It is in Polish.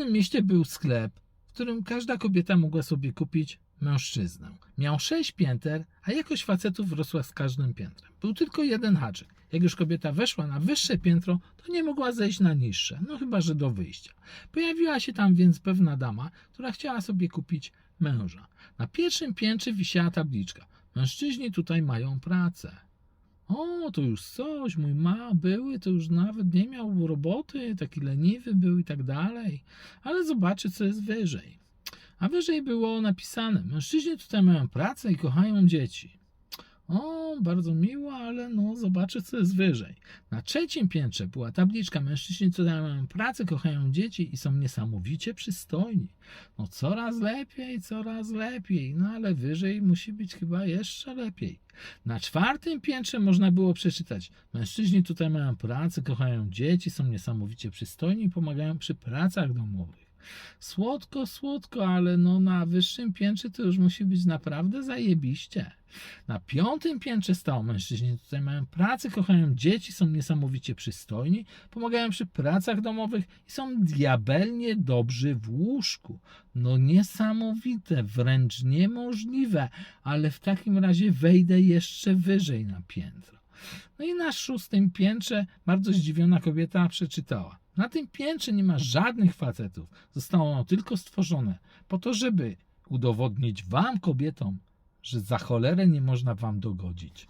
pewnym mieście był sklep, w którym każda kobieta mogła sobie kupić mężczyznę. Miał sześć pięter, a jakość facetów rosła z każdym piętrem. Był tylko jeden haczyk. Jak już kobieta weszła na wyższe piętro, to nie mogła zejść na niższe, no chyba że do wyjścia. Pojawiła się tam więc pewna dama, która chciała sobie kupić męża. Na pierwszym piętrze wisiała tabliczka. Mężczyźni tutaj mają pracę. O, to już coś, mój ma były, to już nawet nie miał roboty, taki leniwy był i tak dalej. Ale zobaczy, co jest wyżej. A wyżej było napisane: Mężczyźni tutaj mają pracę i kochają dzieci. O, bardzo miło, ale no, zobaczę, co jest wyżej. Na trzecim piętrze była tabliczka: Mężczyźni tutaj mają pracę, kochają dzieci i są niesamowicie przystojni. No, coraz lepiej, coraz lepiej. No, ale wyżej musi być chyba jeszcze lepiej. Na czwartym piętrze można było przeczytać: Mężczyźni tutaj mają pracę, kochają dzieci, są niesamowicie przystojni i pomagają przy pracach domowych. Słodko, słodko, ale no na wyższym piętrze to już musi być naprawdę zajebiście. Na piątym piętrze stało mężczyźni tutaj mają pracę, kochają dzieci, są niesamowicie przystojni, pomagają przy pracach domowych i są diabelnie dobrzy w łóżku. No niesamowite, wręcz niemożliwe, ale w takim razie wejdę jeszcze wyżej na piętro. No i na szóstym piętrze bardzo zdziwiona kobieta przeczytała. Na tym piętrze nie ma żadnych facetów. Zostało ono tylko stworzone po to, żeby udowodnić wam, kobietom, że za cholerę nie można wam dogodzić.